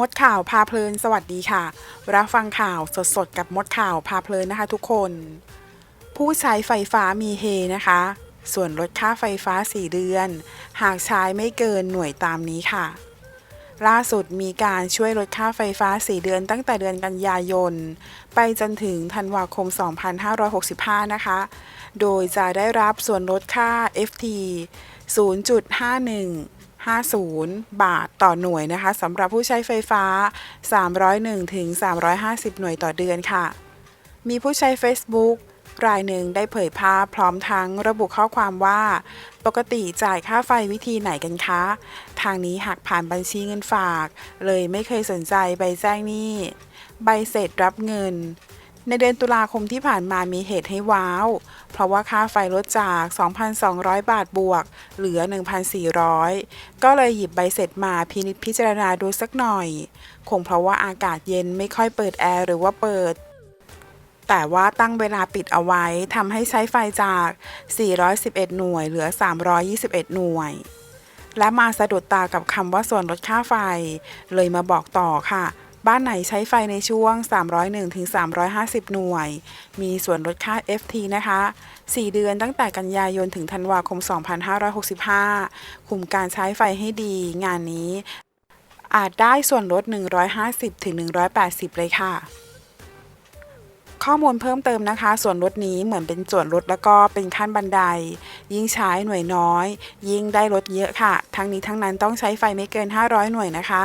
มดข่าวพาเพลิน สวัสดีค่ะ รับฟังข่าวสดๆ กับมดข่าวพาเพลินนะคะทุกคน ผู้ใช้ไฟฟ้ามีเฮนะคะ ส่วนลดค่าไฟฟ้า 4 เดือน หากใช้ไม่เกินหน่วยตามนี้ค่ะ ล่าสุดมีการช่วยลดค่าไฟฟ้า 4 เดือนตั้งแต่เดือนกันยายน ไปจนถึงธันวาคม 2565 นะคะ โดยจะได้รับส่วนลดค่า FT 0.51 50 บาทต่อหน่วยนะคะสำหรับผู้ใช้ไฟฟ้า 301ถึง350 หน่วยต่อเดือนค่ะ มีผู้ใช้ Facebook รายหนึ่งได้เผยภาพพร้อมทั้งระบุข้อความว่า ปกติจ่ายค่าไฟวิธีไหนกันคะ ทางนี้หักผ่านบัญชีเงินฝาก เลยไม่เคยสนใจใบแจ้งหนี้ ใบเสร็จรับเงิน ในเดือนตุลาคมที่ผ่านมามีเหตุให้ว้าว เพราะว่าค่าไฟลดจาก 2,200 บาทบวก เหลือ 1,400 ก็เลยหยิบใบเสร็จมาพินิจพิจารณาดูสักหน่อย คงเพราะว่าอากาศเย็นไม่ค่อยเปิดแอร์หรือว่าเปิดแต่ว่าตั้งเวลาปิดเอาไว้ทำให้ใช้ไฟจาก 411 หน่วย เหลือ 321 หน่วย และมาสะดุดตากับคำว่าส่วนลดค่าไฟ เลยมาบอกต่อค่ะ บ้านไหนใช้ไฟในช่วง 301ถึง350 หน่วย มีส่วนลดค่า FT นะคะ 4 เดือนตั้งแต่กันยายนถึงธันวาคม 2565 คุมการใช้ไฟให้ดีงานนี้ อาจได้ส่วนลด 150ถึง180 เลยค่ะข้อมูลเพิ่มเติมนะคะ ส่วนลดนี้เหมือนเป็นส่วนลดแล้วก็เป็นขั้นบันได ยิ่งใช้หน่วยน้อย ยิ่งได้ลดเยอะค่ะ ทั้งนี้ทั้งนั้นต้องใช้ไฟไม่เกิน 500 หน่วยนะคะ